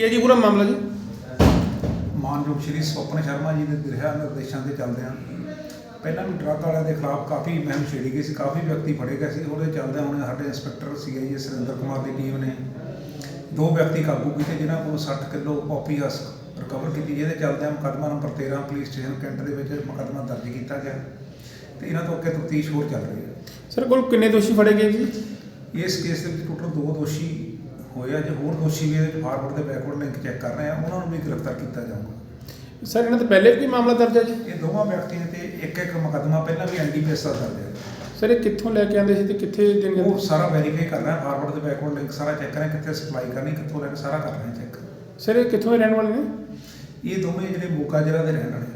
ਕੀ ਹੈ ਜੀ ਪੂਰਾ ਮਾਮਲਾ ਜੀ? ਮਾਨਯੋਗ ਸ਼੍ਰੀ ਸਵਪਨ ਸ਼ਰਮਾ ਜੀ ਦੇ ਦਿਸ਼ਾ ਨਿਰਦੇਸ਼ਾਂ ਤੇ ਚੱਲਦਿਆਂ ਪਹਿਲਾਂ ਵੀ ਡਰੱਗ ਵਾਲਿਆਂ ਦੇ ਖਿਲਾਫ ਕਾਫੀ ਮੁਹਿੰਮ ਛੇੜੀ ਗਈ ਸੀ ਕਾਫੀ ਵਿਅਕਤੀ ਫੜੇ ਗਏ ਸੀ। ਉਹਦੇ ਚੱਲਦਿਆਂ ਹੁਣ ਸਾਡੇ ਇੰਸਪੈਕਟਰ ਜੀ ਸੁਰਿੰਦਰ ਕੁਮਾਰ ਦੀ ਟੀਮ ਨੇ ਦੋ ਵਿਅਕਤੀ ਕਾਬੂ ਕੀਤੇ ਜਿਨ੍ਹਾਂ ਕੋਲ 60 ਕਿਲੋ ਪੋਪੀਅਸ ਰਿਕਵਰ ਕੀਤੀ ਜਿਹਦੇ ਚੱਲਦਿਆਂ ਮੁਕੱਦਮਾ ਨੰਬਰ 13 ਪੁਲਿਸ ਸਟੇਸ਼ਨ ਕੈਂਟ ਦੇ ਵਿੱਚ ਮੁਕੱਦਮਾ ਦਰਜ ਕੀਤਾ ਗਿਆ ਤੇ ਇਹਨਾਂ ਤੋਂ ਅੱਗੇ ਤਫਤੀਸ਼ ਹੋਰ ਚੱਲ ਰਹੀ ਹੈ। ਸਰ ਕੋਲ ਕਿੰਨੇ ਦੋਸ਼ੀ ਫੜੇ ਗਏ ਜੀ? ਇਸ ਕੇਸ ਦੇ ਵਿੱਚ ਟੋਟਲ ਦੋ ਦੋਸ਼ੀ ਹੋਏ ਆ ਜੇ ਹੋਰ ਦੋਸ਼ੀ ਵੀ ਇਹਦੇ ਫਾਰਵਰਡ ਤੇ ਬੈਕਵਰਡ ਲਿੰਕ ਚੈੱਕ ਕਰ ਰਹੇ ਆ ਉਹਨਾਂ ਨੂੰ ਵੀ ਗ੍ਰਿਫਤਾਰ ਕੀਤਾ ਜਾਊਗਾ। ਸਰ ਇਹਨਾਂ ਤੋਂ ਪਹਿਲੇ ਵੀ ਮਾਮਲਾ ਦਰਜ ਹੈ ਜੀ? ਇਹ ਦੋਵਾਂ ਵਿਅਕਤੀਆਂ ਤੇ ਇੱਕ ਇੱਕ ਮੁਕੱਦਮਾ ਪਹਿਲਾਂ ਵੀ ਐਨਡੀਪੀਐਸ ਦਾ ਦਰਜ ਹੈ। ਸਰ ਇਹ ਕਿੱਥੋਂ ਲੈ ਕੇ ਆਉਂਦੇ ਸੀ ਤੇ ਕਿੱਥੇ ਦੇਣ ਉਹ ਸਾਰਾ ਵੈਰੀਫਾਈ ਕਰ ਰਹੇ ਆ ਫਾਰਵਰਡ ਤੇ ਬੈਕਵਰਡ ਲਿੰਕ ਸਾਰਾ ਚੈੱਕ ਕਰ ਰਹੇ ਕਿੱਥੇ ਸਪਲਾਈ ਕਰਨੀ ਕਿੱਥੋਂ ਲੈ ਕੇ ਸਾਰਾ ਕਰ ਰਹੇ ਚੈੱਕ ਸਰ ਇਹ ਕਿੱਥੋਂ ਦੇ ਰਹਿਣ ਵਾਲੇ ਨੇ? ਇਹ ਦੋਵੇਂ ਜਿਹੜੇ ਮੋਗਾ ਜ਼ਿਲ੍ਹਾ ਦੇ ਰਹਿਣ ਵਾਲੇ